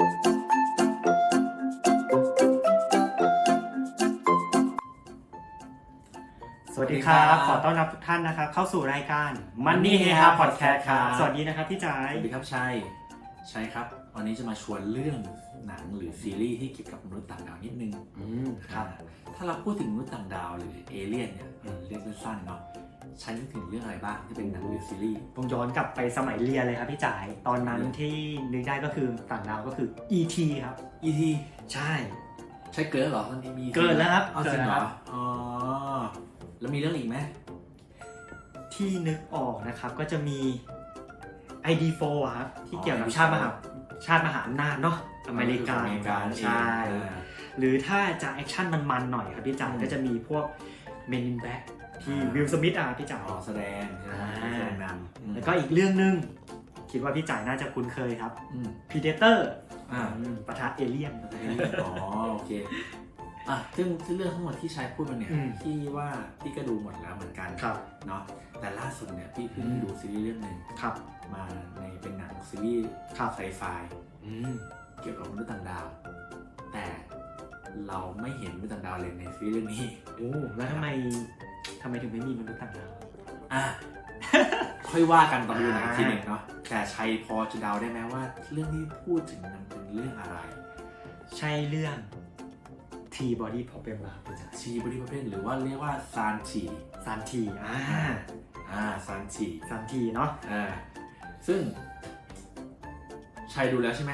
สวัสดีครับ ขอต้อนรับทุกท่านนะครับ เข้าสู่รายการ Money เฮฮาพอดแคสต์ครับสวัสดีนะครับพี่จ๋าสวัสดีครับชัยชัยครับ วันนี้จะมาชวนเรื่องหนังหรือซีรีส์ที่เกี่ยวกับมนุษย์ต่างดาวนิดนึงอืมครับอ่าถ้าเราพูดถึงมนุษย์ต่างดาวหรือเอเลี่ยนเนี่ยเออเรียกสั้นๆเนาะ ชัยนึกถึงเรื่องอะไรบ้างที่เป็นหนังหรือซีรีส์ ผมย้อนกลับไปสมัยเรียนเลยครับพี่จ๋าย ตอนนั้นที่นึกได้ก็คือต่างดาวก็คือ E.T. ครับ อีทีใช่ ใช่เกิดเหรอมันมีเกิดแล้วครับเอาจริงเหรเกิดแล้วครัอบ อ๋อแล้วมีเรื่องอีกไหมที่นึกออกนะครับก็จะมี ID4 อะครับที่เกี่ยวกับชาติมหาชาติมหาอำนาจเนาะอเมริกาอเมริกาเองใช่ อ่า หรือถ้าจะแอคชั่นมันๆหน่อยครับพี่จ๋าอืม ก็จะมีพวก Men in Black ที่อ่าวิลสมิธอะพี่จ๋าอ๋อแสดงใช่ไหมอ่าแสดงนำอืมแล้วก็อีกเรื่องหนึง คิดว่าพี่จ่ายน่าจะคุ้นเคยครับอืม Predator อ่าอืมปะทะเอเลี่ยน อ๋อโอเคอะซึ่งซึ่งเรื่องทั้งหมดที่ชายพูดมาเนี่ยอืม พี่ว่าพี่ก็ดูหมดแล้วเหมือนกันครับ เนาะแต่ล่าสุดเนี่ยพี่เพิ่งอืม ดูซีรีส์เรื่องหนึ่งครับ มาในเป็นหนังซีรีส์ครับไซไฟอืม เกี่ยวกับมนุษย์ต่างดาว แต่ เราไม่เห็นมนุษย์ต่างดาวเลยในซีรีส์เรื่องนี้ โอ้แล้วทำไมทำไมถึงไม่มีมนุษย์ต่างดาว อะ ค่อยว่ากันตอนดูหนังอ่าทีหนึ่งเนาะแต่ชัยพอจะเดาได้ไหมว่า เรื่องที่พูดถึงนั้นเป็นเรื่องอะไร ใช่เรื่อง T body problem เหรอครับพี่จ่ายชีบริประเภทหรือว่าเรียกว่าซานชีซานทีอ่าอ่าซานชีซานทีเนาะอ่าซึ่งชัยดูแล้วใช่ไหม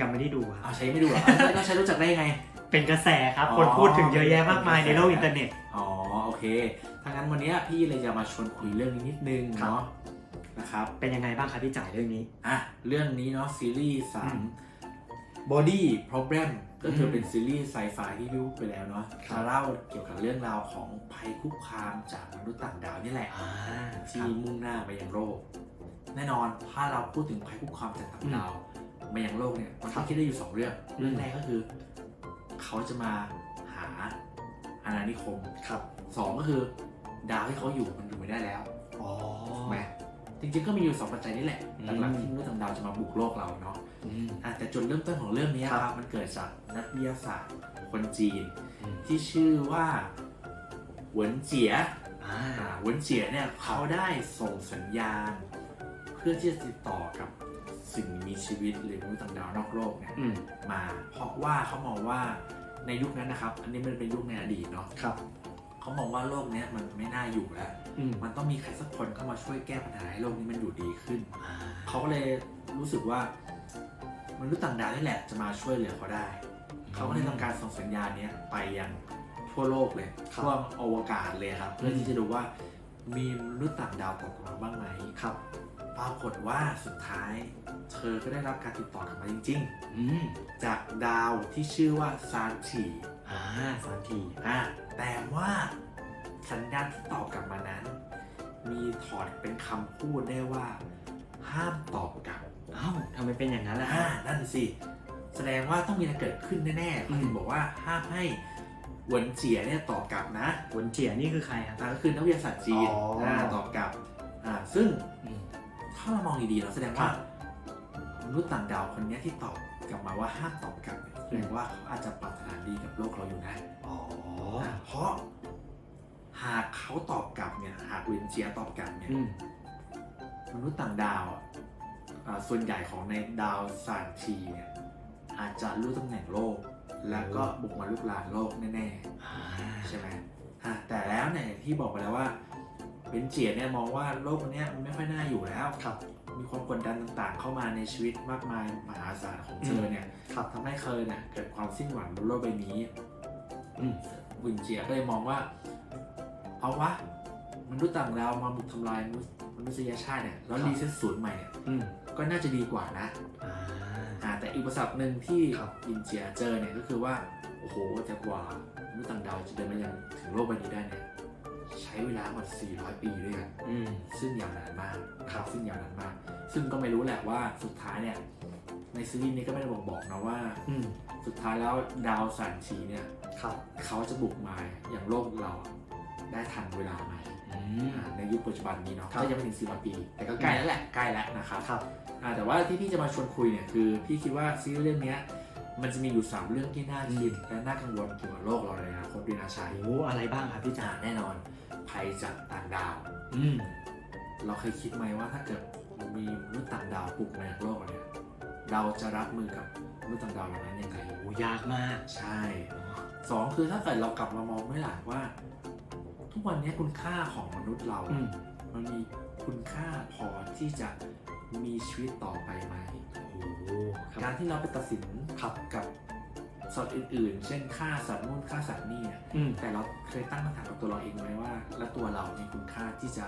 ยังไม่ได้ดูคอ้ารับวชัยไม่ดูเหรออ้าวแล้วชัยรู้จักได้ยังไง เป็นกระแสครับอ๋อคนพูดถึงเยอะแยะมากมายในโลกอินเทอร์เน็ต อ๋อโอเคถ้างั้นวันเนี้ยพี่เลยจะมาชวนคุยเรื่องนี้นิดนึงครับ เนาะนะครับเป็นยังไงบ้างครับพี่จ่ายเรื่องนี้ อะเรื่องนี้เนาะซีรีส์สาอืมม Body Problem ก็คืออมเป็นซีรีส์ไซไฟที่พี่พูดไปแล้วเนาะครับ จะเล่าเกี่ยวกับเรื่องราวของภัยคุกคามจากมนุษย์ต่างดาวนี่แหละ อ่าคที่รับ มุ่งหน้าไปยังโลกแน่นอนถ้าเราพูดถึงภัยคุกคามจากต่างดาว มายังโลกเนี่ยมันครัก็บคิดได้อยู่สองเรื่องอืมเรื่องแรกก็คือ เขาจะมาหาอาณานิคมครับสองก็คือ ดาวที่เขาอยู่มันอยู่ไม่ได้แล้วอ๋อถูกไหมจริงๆก็มีอยู่สองปัจจัยนี่แหละอืมหลักๆที่มนุษย์ต่างดาวจะมาบุกโลกเราเนาะอืมอะแต่จุดเริ่มต้นของเรื่องนี้ครับครับมันเกิดจากนักวิทยาศาสตร์คนจีนอืมที่ชื่อว่าเหวินเจียอ่าอ่าเหวินเจียเนี่ยเขาได้ส่งสัญญาณ เพื่อที่จะติดต่อกับ สิ่งมีชีวิตหรือมนุษย์ต่างดาวนอกโลกเนี่ยอืมมา เพราะว่าเขามองว่าในยุคนั้นนะครับ อันนี้มันเป็นยุคในอดีตเนาะครับเขามองว่าโลกเนี้ยมันไม่น่าอยู่แล้ว อืมมันต้องมีใครสักคนเข้ามาช่วยแก้ปัญหาให้โลกนี้มันอยู่ดีขึ้น อ่าเขาก็เลยรู้สึกว่ามนุษย์ต่างดาวนี่แหละจะมาช่วยเหลือเขาได้ เขาก็เลยทำการส่งสัญญาณเนี้ยไปยังทั่วโลกเลยครับทั่วอวกาศเลยครับ เพื่อที่จะดูว่ามีมนุษย์ต่างดาวตกมาบ้างไหม ครับ ปรากฏว่าสุดท้ายเธอก็ได้รับการติดต่อกลับมาจริง อืมๆ จากดาวที่ชื่อว่าซานชีอ่าสานทีอะแต่ว่าสัญญาณที่ตอบกลับมานั้น มีถอดเป็นคำพูดได้ว่า ห้ามตอบกลับ เอ้าทำไมเป็นอย่างนั้นล่ะ อ่านั่นสิ แสดงว่าต้องมีอะไรเกิดขึ้นแน่ๆอืม เขาถึงบอกว่าห้ามให้หวนเจียเนี่ยตอบกลับนะหวนเจียนี่คือใครครับ อ่าก็คือนักวิทยาศาสตร์จีนอ๋ออ่าตอบกลับอ่าซึ่งอืม ถ้าเรามองดีๆเราแสดงครัว่าบมนุษย์ต่างดาวคนเนี้ยที่ตอบกลับมาว่าห้ามตอบกลับเนี่ยแสดงว่าเขาอาจจะปรารถนาดีกับโลกเราอยู่นะอ๋อาเพราะหากเขาตอบกลับเนี่ยหากหวนเจียตอบกลับเนี่ย อืมมนุษย์ต่างดาวอะอ่าส่วนใหญ่ของในดาวซานทีเนี่ยอาจจะรู้ตำแหน่งโลก แล้วก็บุกมาลุกลานโลกแน่อ่าๆ ใช่ไหมอะแต่แล้วเนี่ยอย่างที่บอกไปแล้วว่า เบนเจียเนี่ยมองว่าโลกเนี้ยมันไม่ค่อยน่าอยู่แล้วครับมีความกดดันต่างๆ เข้ามาในชีวิตมากมายมหาศาลของเธอเนี่ยครับทำให้เธอเนี่ยเกิดความสิ้นหวังบนโลกใบนี้อืมวินเจียก็เลยมองว่า เอาวะมนุษย์ต่างดาวมาบุกทำลายมนุษย์มนุษยชาติเนี่ยแล้วครับรีเซ็ตศูนย์ใหม่เนี่ยอืมก็น่าจะดีกว่านะอ่าอ่าแต่อีกอุปสรรคหนึ่งที่ครับอินเจียเจอเนี่ยก็คือว่า โอ้โหจะกว่ามนุษย์ต่างดาวจะเดินมายังถึงโลกใบนี้ได้เนี่ย ใช้เวลากว่า400 ปีด้วยกันอืมซึ่งยาวนานมากครับซึ่งยาวนานมาก ซึ่งก็ไม่รู้แหละว่าสุดท้ายเนี่ยในซีรีส์นี้ก็ไม่ได้บอกบอกนะว่าอืมสุดท้ายแล้วดาวสันชีเนี่ยครับเขาจะบุกมาอย่างโลกเราได้ทันเวลาไหมอืมอ่าในยุคปัจจุบันนี้เนาะครับก็ยังไม่ถึง400ปี แต่ก็ใกล้แล้วแหละใกล้แล้วนะครับครับอ่าแต่ว่าที่พี่จะมาชวนคุยเนี่ยคือ พี่คิดว่าซีรีส์เรื่องเนี้ยมันจะมีอยู่ 3 เรื่องที่น่าคิดและน่ากังวลเกี่ยวกับโลกเราในอนาคตด้วยนะชัยโอ้อะไรบ้างครับพี่อ่าจ๋าแน่นอน ภัยจากต่างดาว อืมเราเคยคิดไหมว่าถ้าเกิดมีมนุษย์ต่างดาวปลุกในโลกเราเนี่ยเราจะรับมือกับมนุษย์ต่างดาวเหล่านั้นยังไงโอ้ยากมากใช่สองคือถ้าเกิดเรากลับมามองไม่หลังว่า ทุกวันนี้คุณค่าของมนุษย์เรา อืมมันมีคุณค่าพอที่จะมีชีวิตต่อไปไหม โอ้คการับรที่เราไปตัดสินครับกับ สัตว์อื่น ๆ เช่นฆ่าสัตว์นู่นฆ่าสัตว์นี่อะอืม แต่เราเคยตั้งคำถามกับตัวเราเองไหมว่า แล้วตัวเรามีคุณค่าที่จะ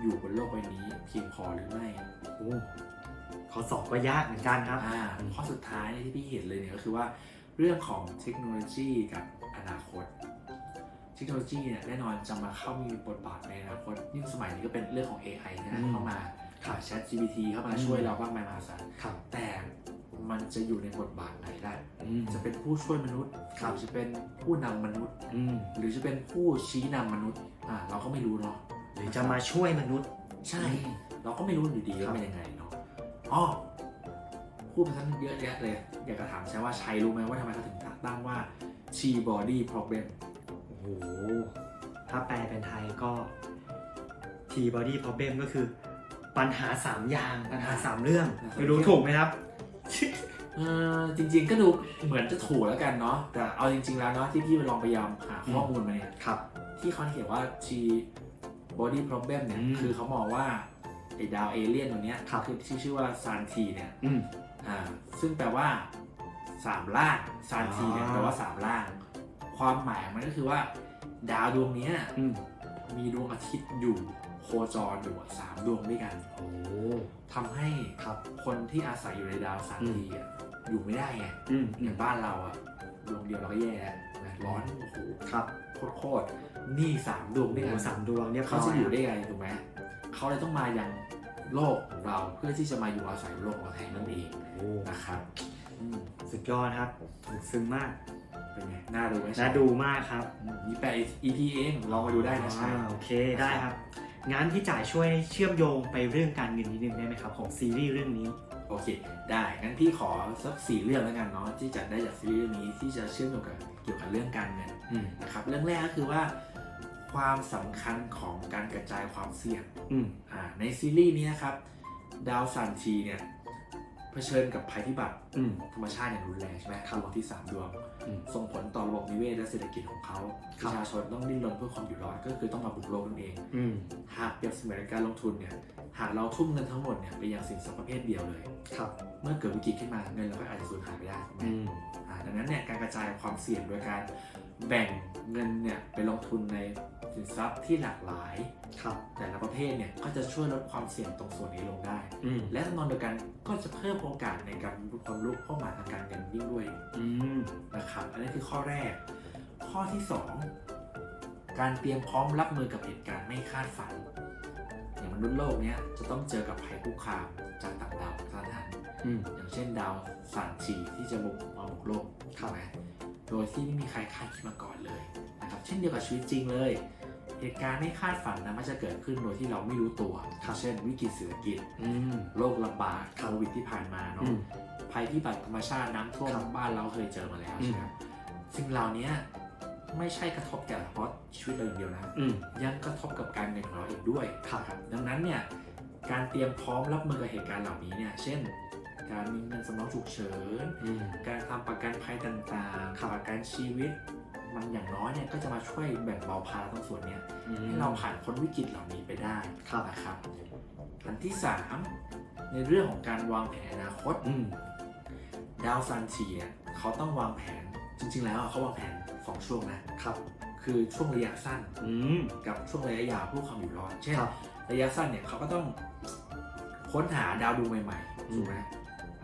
อยู่บนโลกใบนี้เพียงพอหรือไม่ โอ้ข้อสอบก็ยากเหมือนกันครับ อ่าข้อสุดท้ายที่พี่เห็นเลยเนี่ยก็คือว่าเรื่องของเทคโนโลยีกับอนาคต เทคโนโลยีเนี่ยแน่นอนจะมาเข้ามีบทบาทในอนาคตยิ่งสมัยนี้ก็เป็นเรื่องของ AI นะอืมเข้ามาค่ะ Chat GPT เข้ามาช่วยเราบ้างไหมมหาศาลครับ แต่ มันจะอยู่ในบทบาทไหนได้อืมจะเป็นผู้ช่วยมนุษย์ครับหรือจะเป็นผู้นำมนุษย์อืมหรือจะเป็นผู้ชี้นำมนุษย์อ่าเราก็ไม่รู้เนาะหรือจะมาช่วยมนุษย์ ใช่ เราก็ไม่รู้อยู่ดีครัว่าบเป็นยังไงเนาะอ๋อพูดไปทั้งเยอะแยะเลย อยากจะถามใช่ว่าชัยรู้ไหมว่าทำไมเขาถึงตั้งว่า Chi Body Problem โอ้โห ถ้าแปลเป็นไทยก็ T body problem ก็คือปัญหาสามอย่างปัญหาสามเรื่องนะครับไม่รู้ถูกไหมครับ เออจริงๆก็ดูเหมือนจะถูกแล้วกันเนาะแต่เอาจริง ๆแล้วเนาะที่พี่ไปลองพยายามหาข้อมูลมาเนี่ยครับ ที่เขาเขียนว่า Chi Body Problem เนี่ยอืม คือเขามองว่าไอ้ดาวเอเลี่ยนตัวเนี้ยครับคือที่ชื่อว่าซานทีเนี่ยอืม อ่าซึ่งแปลว่าสามล่างซานทีเนี่ยอ่า แปลว่าสามล่าง ความหมายมันก็คือว่า ดาวดวงเนี้ยอืม มีดวงอาทิตย์อยู่โคจรอยู่อะสามดวงด้วยกันโอ้ทำให้ครับคนที่อาศัยอยู่ในดาวซานทีอะอยู่ไม่ได้ไงอืมอย่างบ้านเราอะดวงเดียวเราก็แย่แล้วนะร้อนโอ้โหครับโคตรๆนี่สามดวงด้วยโอ้กันสามดวงเนี่ยเขาจะอยู่ได้ไงถูกไหมเขาเลยต้องมายังโลกของเราเพื่อที่จะมาอยู่อาศัยบนโลกของเราแทนนั่นเองโอ้นะครับอืมสุดยอดครับลึกซึ้งมาก เป็นไงน่าดูไหมน่าดูมากครับอืมมีแปด EP เองลองมาดูได้นะใช่อ่าโอเคได้ครับงั้นพี่จ่ายช่วยเชื่อมโยงไปเรื่องการเงินนิดนึงได้ไหมครับ ของซีรีส์เรื่องนี้โอเค ได้งั้นพี่ขอสักสี่เรื่องแล้วกันเนาะที่จัดได้จากซีรีส์เรื่องนี้ที่จะเชื่อมโยงกับเกี่ยวกับเรื่องการเงินอืมนะครับเรื่องแรกก็คือว่าความสำคัญของการกระจายความเสี่ยงอืมอ่าในซีรีส์นี้นะครับดาวซันทีเนี่ย เผชิญกับภัยพิบัติอืม ธรรมชาติอย่างรุนแรงใช่ไหมครับดวงที่3ดวง อืม ส่งผลต่อระบบนิเวศและเศรษฐกิจของเขาคปรับ ระชาชนต้องดิ้นรนเพื่อความอยู่รอดก็คือต้องมาบุกโลกนั่นเอง อืมหากเปรียบเสมือนการลงทุนเนี่ยหากเราทุ่มเงินทั้งหมดเนี่ยไปยังสินทรัพย์ประเภทเดียวเลย ครับเมื่อเกิดวิกฤตขึ้นมาเงินเราก็อาจจะสูญหายไปได้ถูกไหมอืมอ่าดังนั้นเนี่ยการกระจายความเสี่ยงโดยการแบ่งเงินเนี่ยไปลงทุนใน สินทรัพย์ที่หลากหลาย ครับ แต่ละประเภทเนี่ยก็จะช่วยลดความเสี่ยงตรงส่วนนี้ลงได้ อืมและจำนวนเดียวกันก็จะเพิ่มโอกาสในการบรรลุเป้าหมายทางการเงินยิ่งด้วยอืมนะครับ อันนี้คือข้อแรก ข้อที่ 2 การเตรียมพร้อมรับมือกับเหตุการณ์ไม่คาดฝัน อย่างมนุษย์โลกเนี้ยจะต้องเจอกับภัยคุกคามจากต่างดาวกระทันหันอืมอย่างเช่นดาวสานชีที่จะบุกมาบุกโลกถูกไหมโดยที่ไม่มีใครคาดคิดมาก่อนเลยนะครับ เช่นเดียวกับชีวิตจริงเลย เหตุการณ์ไม่คาดฝันนะมันจะเกิดขึ้นโดยที่เราไม่รู้ตัวครับเช่นวิกฤตเศรษฐกิจอืมโรคระบาดโควิดที่ผ่านมาอืเนาะมภัยพิบัติธรรมชาติน้ำท่วมครับบ้านเราเคยเจอมาแล้วอืมใช่ไหมครับสิ่งเหล่านี้ไม่ใช่กระทบแต่เฉพาะชีวิตเราอย่างเดียวนะอืมยังกระทบกับการเงินของเราเองด้วยครับดังนั้นเนี่ยการเตรียมพร้อมรับมือกับเหตุการณ์เหล่านี้เนี่ยเช่น การมีเงินสำรองฉุกเฉินอืมการทำประกันภัยต่างๆครับประกันชีวิต มันอย่างน้อยเนี่ยก็จะมาช่วยแบ่งเบาภาระตรงส่วนเนี้ยอืมให้เราผ่านพ้นวิกฤตเหล่านี้ไปได้ครับนะครับอันที่ 3 ในเรื่องของการวางแผนอนาคตอืมดาวซันชีเนี่ยเขาต้องวางแผนจริง ๆ แล้วอะเขาวางแผน 2 ช่วงนะครับ คือช่วงระยะสั้นอืมกับช่วงระยะยาวเพื่อความอยู่รอดเช่นครับระยะสั้นเนี่ยเขาก็ต้องค้นหาดาวดวงใหม่อืมๆถูกไหม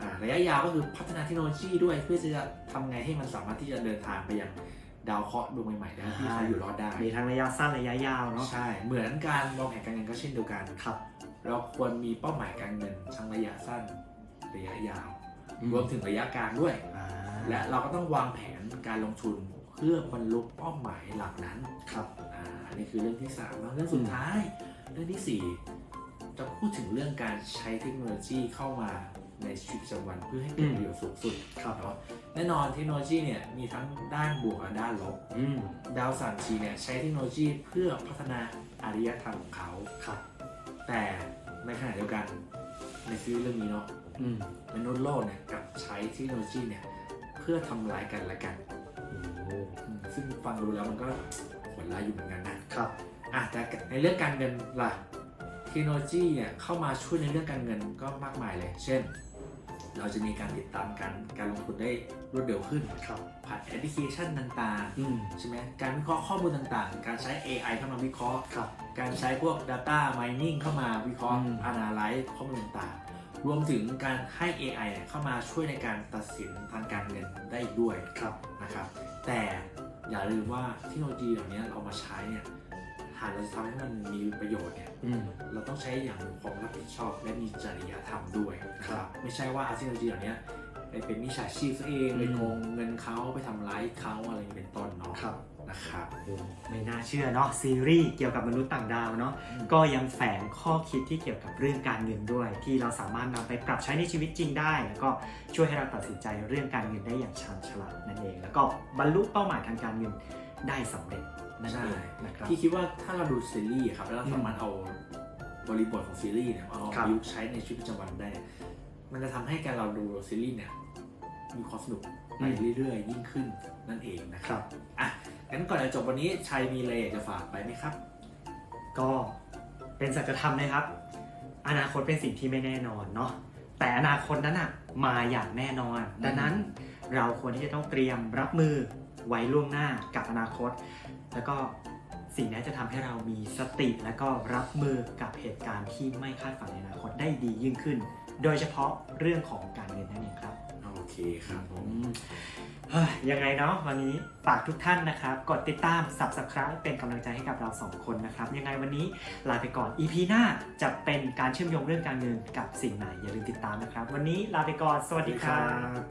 อ่าระยะยาวก็คือพัฒนาเทคโนโลยีด้วยเพื่อจะทำไงให้มันสามารถที่จะเดินทางไปยัง ดาวเคราะห์ดวงใหม่ๆได้ที่เขาอยู่รอดได้ มีทั้งระยะสั้นระยะยาวเนาะใช่ เหมือนการวางแผนการเงินก็เช่นเดียวกันครับเราควรมีเป้าหมายการเงินทั้งระยะสั้นระยะยาวอืมรวมถึงระยะกลางด้วยอ่าและเราก็ต้องวางแผนการลงทุนเพื่อบรรลุเป้าหมายเหล่านั้นครับอ่าอันนี้คือเรื่องที่3แล้วเรื่องสุดท้าย เรื่องที่ 4 จะพูดถึงเรื่องการใช้เทคโนโลยีเข้ามาในชีวิตประจำวันเพื่อให้เกิดประโยชน์สูงสุดครับเนาะแน่นอนเทคโนโลยีเนี่ยมีทั้งด้านบวกและด้านลบอืมดาวสันชีเนี่ยใช้เทคโนโลยีเพื่อพัฒนาอารยธรรมของเขาครับ แต่ในขณะเดียวกันในซีรีส์เรื่องนี้เนาะอืมมนุษย์โลกเนี่ยกลับใช้เทคโนโลยีเนี่ยเพื่อทำร้ายกันและกันโอ้อืมซึ่งฟังดูแล้วมันก็โหดร้ายอยู่เหมือนกันนะครับอะแต่ในเรื่องการเงินล่ะเทคโนโลยีเนี่ยเข้ามาช่วยในเรื่องการเงินก็มากมายเลย เช่น เราจะมีการติดตามการการลงทุนได้รวดเร็วขึ้นครับผ่านแอปพลิเคชันต่างอืม ๆ ใช่ไหมการวิเคราะห์ข้อมูลต่างๆ การใช้ AI เข้ามาวิเคราะห์ ครับ การใช้พวก Data Mining เข้ามาวิเคราะห์ อืม Analyze ข้อมูลต่างๆ รวมถึงการให้ AI เนี่ยเข้ามาช่วยในการตัดสินทางการเงินได้อีกด้วยครับ นะครับ แต่อย่าลืมว่าเทคโนโลยีเหล่านี้เรามาใช้เนี่ยหากเราจะทำให้มันมีประโยชน์เนี่ยอืม เราต้องใช้อย่างมีความรับผิดชอบและมีจริยธรรมด้วยนะคครัรับบไม่ใช่ว่าเอาเทคโนโลยีเหล่านี้ไปเป็นมิจฉาชีพซะเองอืม ไปโกงเงินเขาไปทำร้ายเขาอะไรอย่างนี้เป็นต้นเนาะครับ นะครับโอ้ไม่น่าเชื่อเนาะซีรีส์เกี่ยวกับมนุษย์ต่างดาวเนาะอืม ก็ยังแฝงข้อคิดที่เกี่ยวกับเรื่องการเงินด้วย ที่เราสามารถนำไปปรับใช้ในชีวิตจริงได้ แล้วก็ช่วยให้เราตัดสินใจเรื่องการเงินได้อย่างชาญฉลาดนั่นเอง แล้วก็บรรลุเป้าหมายทางการเงินได้สำเร็จ นั่นเองนะครับพี่คิดว่าถ้าเราดูซีรีส์ครับแล้วเราสามารถเอาบริบทของซีรีส์เนี่ยเอาครับประยุกต์ใช้ในชีวิตประจำวันได้ มันจะทำให้การเราดูซีรีส์เนี่ยมีความสนุกไปเรื่อยๆ ยิ่งขึ้นนั่นเองนะคครับรับอะงั้นก่อนจะจบวันนี้ชัยมีอะไรอยากจะฝากไปไหมครับ ก็เป็นสัจธรรมนะครับ อนาคตเป็นสิ่งที่ไม่แน่นอนเนาะแต่อนาคตนั้นอะมาอย่างแน่นอน ดังนั้นเราควรที่จะต้องเตรียมรับมือไว้ล่วงหน้ากับอนาคต แล้วก็สิ่งนี้จะทำให้เรามีสติและก็รับมือกับเหตุการณ์ที่ไม่คาดฝันในอนาคตได้ดียิ่งขึ้น โดยเฉพาะเรื่องของการเงินนั่นเองครับโอเคครับผมอืมเฮ้ยยังไงเนาะวันนี้ฝากทุกท่านนะครับ กดติดตาม subscribe เป็นกำลังใจให้กับเราสองคนนะครับ ยังไงวันนี้ลาไปก่อน EP หน้าจะเป็นการเชื่อมโยงเรื่องการเงินกับสิ่งไหนอย่าลืมติดตามนะครับ วันนี้ลาไปก่อน สวัสดีครับ